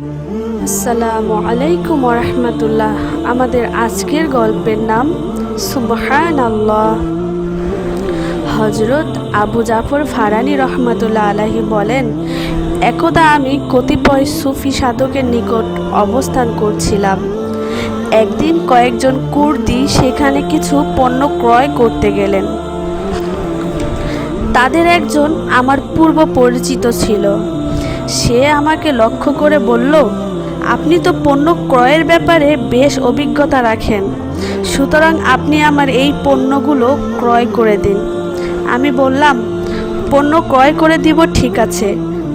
আসসালামু আলাইকুম রহমতুল্লাহ। আমাদের আজকের গল্পের নাম সুবহান আল্লাহ হজরত আবু জাফর ফারানি রহমতুল্লাহ আলাহি বলেন, একদা আমি কতিপয় সুফি সাধকের নিকট অবস্থান করছিলাম। একদিন কয়েকজন কুর্দি সেখানে কিছু পণ্য ক্রয় করতে গেলেন। তাদের একজন আমার পূর্ব পরিচিত ছিল। সে আমাকে লক্ষ্য করে বলল, আপনি তো পণ্য ক্রয়ের ব্যাপারে বেশ অভিজ্ঞতা রাখেন। সুতরাং আপনি আমার এই পণ্যগুলো ক্রয় করে দিন। আমি বললাম, পণ্য ক্রয় করে দিব ঠিক আছে,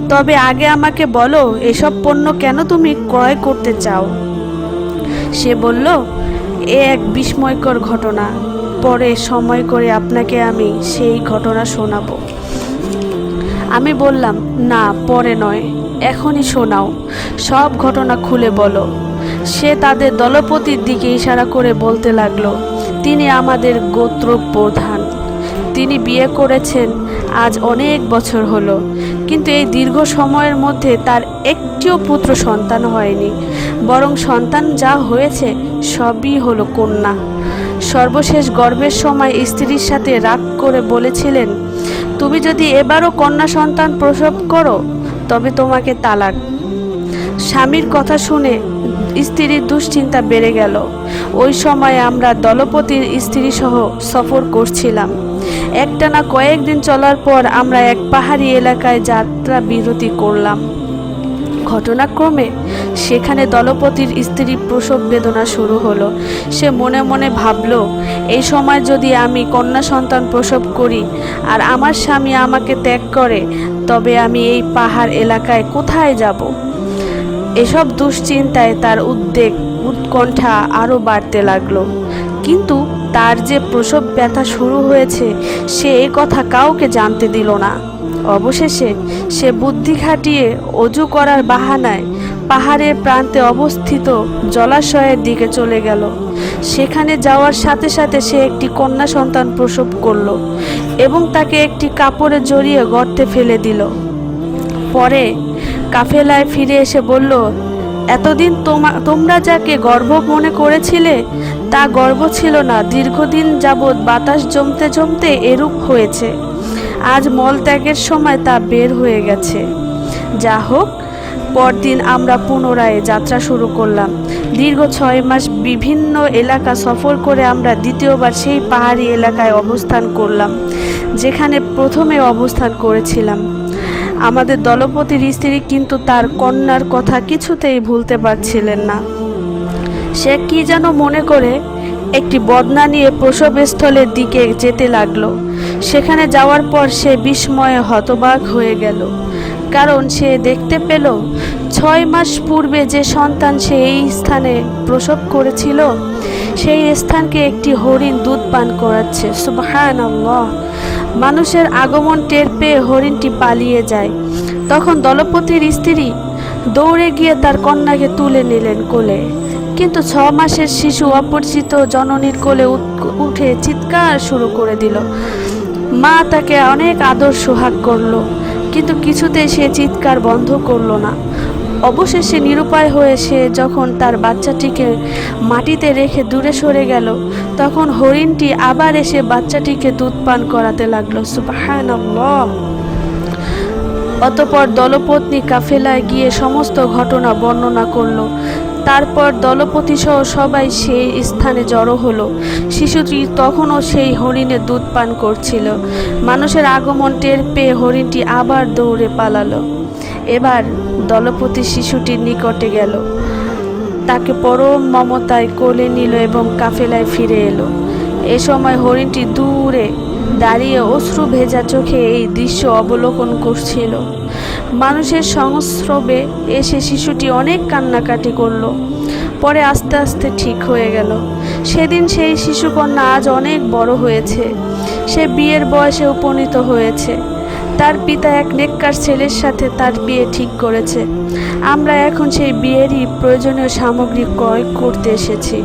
তবে আগে আমাকে বলো, এসব পণ্য কেন তুমি ক্রয় করতে চাও? সে বলল, এ এক বিস্ময়কর ঘটনা। পরে সময় করে আপনাকে আমি সেই ঘটনা শোনাবো। আমি বললাম, না, পরে নয়। এখনই শোনাও। সব ঘটনা খুলে বলো। সে তাদের দলপতির দিকে ইশারা করে বলতে লাগল, তিনি আমাদের গোত্র প্রধান তিনি বিয়ে করেছেন, আজ অনেক বছর হলো। কিন্তু এই দীর্ঘ সময়ের মধ্যে তার একটিও পুত্র সন্তান হয়নি। বরং সন্তান যা হয়েছে, সবই হলো কন্যা। সর্বশেষ গর্ভের সময় স্ত্রীর সাথে রাগ করে বলেছিলেন তুমি যদি এবারও কন্যা সন্তান প্রসব করো, তবে তোমাকে তালাক। স্বামীর কথা শুনে স্ত্রীর দুশ্চিন্তা বেড়ে গেল। ওই সময় আমরা দলপতির স্ত্রী সহ সফর করছিলাম। একটানা কয়েকদিন চলার পর আমরা এক পাহাড়ি এলাকায় যাত্রা বিরতি করলাম। ঘটনাক্রমে সেখানে দলপতির স্ত্রী প্রসব বেদনা শুরু হলো। সে মনে মনে ভাবলো, এই সময় যদি আমি কন্যা সন্তান প্রসব করি আর আমার স্বামী আমাকে ত্যাগ করে, তবে আমি এই পাহাড় এলাকায় কোথায় যাব? এসব দুশ্চিন্তায় তার উদ্বেগ, উৎকণ্ঠা আরও বাড়তে লাগল। কিন্তু তার যে প্রসব ব্যথা শুরু হয়েছে, সে এ কথা কাউকে জানতে দিল না। অবশেষে সে বুদ্ধি খাটিয়ে অজু করার বাহানায় পাহাড়ের প্রান্তে অবস্থিত জলাশয়ের দিকে চলে গেল। সেখানে যাওয়ার সাথে সাথে সে একটি কন্যা সন্তান প্রসব করল এবং তাকে একটি কাপড়ে জড়িয়ে গর্তে ফেলে দিল। পরে কাফেলায় ফিরে এসে বলল, এতদিন তোমা, তোমরা যাকে গর্ব মনে করেছিলে, তা গর্ব ছিল না। দীর্ঘদিন যাবৎ বাতাস জমতে জমতে এরূপ হয়েছে। আজ মলত্যাগের সময় তা বের হয়ে গেছে। যা হোক, পরদিন আমরা পুনরায় যাত্রা শুরু করলাম। দীর্ঘ ছয় মাস বিভিন্ন এলাকা সফর করে আমরা দ্বিতীয়বার সেই পাহাড়ি এলাকায় অবস্থান করলাম, যেখানে প্রথমে অবস্থান করেছিলাম। আমাদের দলপতির স্ত্রী কিন্তু তার কন্যার কথা কিছুতেই ভুলতে পারছিলেন না। সে কি যেন মনে করে, একটি বদনা নিয়ে প্রসবস্থলের দিকে যেতে লাগল। সেখানে যাওয়ার পর সে বিস্ময়ে হতবাক হয়ে গেল। কারণ সে দেখতে পেল, ছয় মাস পূর্বে যে সন্তান সে এই স্থানে প্রসব করেছিল, সেই স্থানকে একটি হরিণ দুধ পান করাচ্ছে। সুবহান মানুষের আগমন টের পেয়ে হরিণটি পালিয়ে যায়। তখন দলপতির স্ত্রী দৌড়ে গিয়ে তার কন্যাকে তুলে নিলেন কোলে। কিন্তু ছ মাসের শিশু অপরিচিত জননীর কোলে উঠে চিৎকার শুরু করে দিল। মা তাকে অনেক আদর সোহাগ করল, কিন্তু কিছুতেই সে চিৎকার বন্ধ করল না। অবশেষে নিরুপায় হয়ে সে যখন তার বাচ্চাটিকে মাটিতে রেখে দূরে সরে গেল, তখন হরিণটি আবার এসে বাচ্চাটিকে দুধ পান করাতে লাগল। সুবহানাল্লাহ। অতপর দলপত্নী কাফেলায় গিয়ে সমস্ত ঘটনা বর্ণনা করল। তারপর দলপতি সহ সবাই সেই স্থানে জড়ো হলো। শিশুটি তখনও সেই হরিণের দুধ পান করছিল। মানুষের আগমন টের পেয়ে হরিণটি আবার দৌড়ে পালালো। এবার দলপতি শিশুটির নিকটে গেল। তাকে পরম মমতায় কোলে নিল এবং কাফেলায় ফিরে এলো। এ সময় হরিণটি দূরে দাঁড়িয়ে অশ্রু ভেজা চোখে এই দৃশ্য অবলোকন করছিল। মানুষের সংস্রবে এসে শিশুটি অনেক কান্নাকাটি করল। পরে আস্তে আস্তে ঠিক হয়ে গেল। সেদিন সেই শিশুকন্যা আজ অনেক বড় হয়েছে। সে বিয়ের বয়সে উপনীত হয়েছে। তার পিতা এক নেককার ছেলের সাথে তার বিয়ে ঠিক করেছে। আমরা এখন সেই বিয়েরই প্রয়োজনীয় সামগ্রী ক্রয় করতে এসেছি।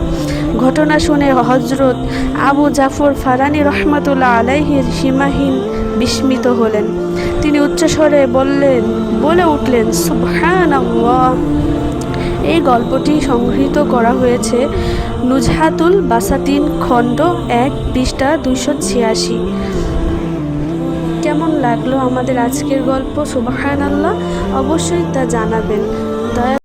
ঘটনা শুনে হজরত আবু জাফর ফারানি রহমাতুল্লাহ আলাইহির সীমাহীন বিস্মিত হলেন। তিনি উচ্চস্বরে বললেন, বলে উঠলেন সুবহান এই গল্পটি সংগৃহীত করা হয়েছে নুজহাতুল বাসাতিন, খণ্ড এক, পৃষ্ঠা দুইশো ছিয়াশি। কেমন লাগল আমাদের আজকের গল্প? সুবাহান আল্লাহ অবশ্যই তা জানাবেন।